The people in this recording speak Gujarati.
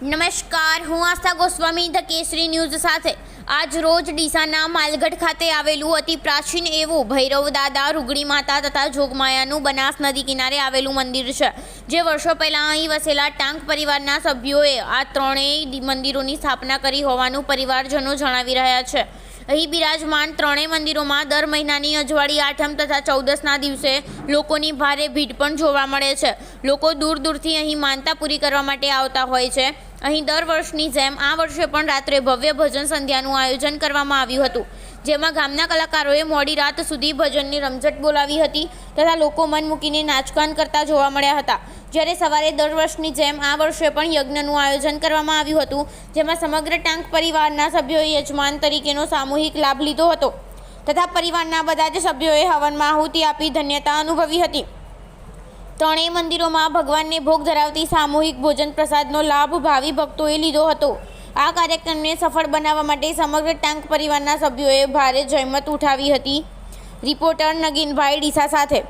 નમસ્કાર, હું આસ્થા ગોસ્વામી, ધ કેસરી ન્યૂઝ સાથે. આજ રોજ ડીસાના માલગઢ ખાતે આવેલું અતિ પ્રાચીન એવું ભૈરવ દાદા રૂગણી માતા તથા જોગમાયાનું બનાસ નદી કિનારે આવેલું મંદિર છે, જે વર્ષો પહેલાં અહીં વસેલા ટાંક પરિવારના સભ્યોએ આ ત્રણેય મંદિરોની સ્થાપના કરી હોવાનું પરિવારજનો જણાવી રહ્યા છે. અહીં બિરાજમાન ત્રણેય મંદિરોમાં દર મહિનાની અજવાળી આઠમ તથા ચૌદસના દિવસે લોકોની ભારે ભીડ પણ જોવા મળે છે. લોકો દૂર દૂરથી અહીં માનતા પૂરી કરવા માટે આવતા હોય છે. અહીં દર વર્ષની જેમ આ વર્ષે પણ રાત્રે ભવ્ય ભજન સંધ્યાનું આયોજન કરવામાં આવ્યું હતું, જેમાં ગામના કલાકારોએ મોડી રાત સુધી ભજનની રમઝટ બોલાવી હતી તથા લોકો મન મૂકીને નાચગાન કરતા જોવા મળ્યા હતા. જ્યારે સવારે દર વર્ષની જેમ આ વર્ષે પણ યજ્ઞનું આયોજન કરવામાં આવ્યું હતું, જેમાં સમગ્ર ટાંક પરિવારના સભ્યોએ યજમાન તરીકેનો સામૂહિક લાભ લીધો હતો. તથા પરિવારના બધા જ સભ્યોએ હવનમાં આહુતિ આપી ધન્યતા અનુભવી હતી. ત્રણેય મંદિરોમાં ભગવાનને ભોગ ધરાવતી સામૂહિક ભોજન પ્રસાદનો લાભ ભાવિ ભક્તોએ લીધો હતો. આ કાર્યક્રમને સફળ બનાવવા માટે સમગ્ર ટાંક પરિવારના સભ્યોએ ભારે જહેમત ઉઠાવી હતી. રિપોર્ટર નગીનભાઈ ડીસા સાથે